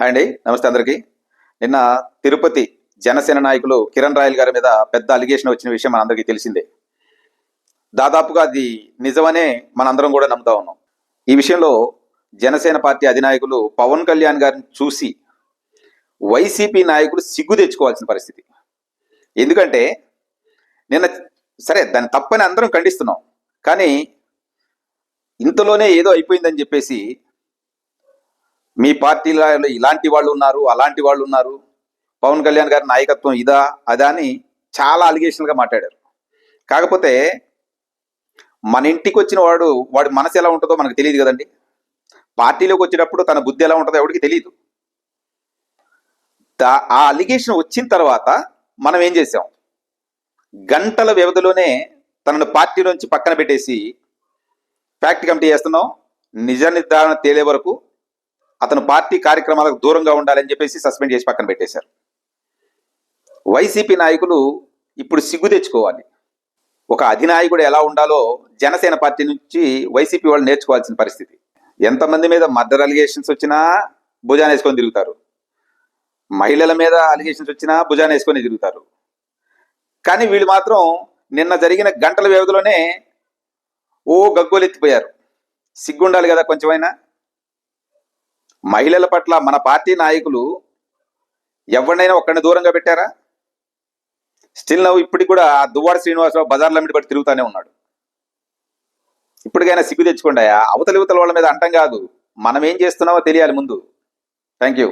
Hi అండి నమస్తే అందరికీ. నిన్న తిరుపతి జనసేన నాయకులు కిరణ్ రాయల్ గారి మీద పెద్ద అలిగేషన్ వచ్చిన విషయం మనందరికీ తెలిసిందే. దాదాపుగా అది నిజమనే మనందరం కూడా నమ్ముతా ఉన్నాం. ఈ విషయంలో జనసేన పార్టీ అధినాయకులు పవన్ కళ్యాణ్ గారిని చూసి వైసీపీ నాయకులు సిగ్గు తెచ్చుకోవాల్సిన పరిస్థితి. ఎందుకంటే నిన్న సరే దాన్ని తప్పని అందరం ఖండిస్తున్నాం. కానీ ఇంతలోనే ఏదో అయిపోయిందని చెప్పేసి మీ పార్టీలో ఇలాంటి వాళ్ళు ఉన్నారు అలాంటి వాళ్ళు ఉన్నారు. పవన్ కళ్యాణ్ గారి నాయకత్వం ఇదా అదా అని చాలా అలిగేషన్గా మాట్లాడారు. కాకపోతే మన ఇంటికి వచ్చిన వాడు వాడి మనసు ఎలా ఉంటుందో మనకు తెలియదు కదండి. పార్టీలోకి వచ్చేటప్పుడు తన బుద్ధి ఎలా ఉంటుందో ఎవరికి తెలియదు. దా- ఆ అలిగేషన్ వచ్చిన తర్వాత మనం ఏం చేసాం? గంటల వ్యవధిలోనే తనను పార్టీ నుంచి పక్కన పెట్టేసి ఫ్యాక్ట్ కమిటీ చేస్తున్నాం. నిజ నిర్ధారణ తేలే వరకు అతను పార్టీ కార్యక్రమాలకు దూరంగా ఉండాలని చెప్పేసి సస్పెండ్ చేసి పక్కన పెట్టేశారు. వైసీపీ నాయకులు ఇప్పుడు సిగ్గు తెచ్చుకోవాలి. ఒక అధినాయకుడు ఎలా ఉండాలో జనసేన పార్టీ నుంచి వైసీపీ వాళ్ళు నేర్చుకోవాల్సిన పరిస్థితి. ఎంతమంది మీద మర్డర్ అలిగేషన్స్ వచ్చినా భుజాన వేసుకొని తిరుగుతారు. మహిళల మీద అలిగేషన్స్ వచ్చినా భుజాన వేసుకొని తిరుగుతారు. కానీ వీళ్ళు మాత్రం నిన్న జరిగిన గంటల వ్యవధిలోనే ఓ గగ్గోలు ఎత్తిపోయారు. సిగ్గుండాలి కదా కొంచెమైనా? మహిళల పట్ల మన పార్టీ నాయకులు ఎవరినైనా ఒక్కడిని దూరంగా పెట్టారా? స్టిల్ నవ్వు ఇప్పటికి కూడా ఆ దువ్వాడ శ్రీనివాసరావు బజార్ల మీద పట్టి తిరుగుతానే ఉన్నాడు. ఇప్పటికైనా సిగ్గు తెచ్చుకోండి అవతల యువతల వాళ్ళ మీద అంటం కాదు. మనం ఏం చేస్తున్నామో తెలియాలి ముందు. Thank you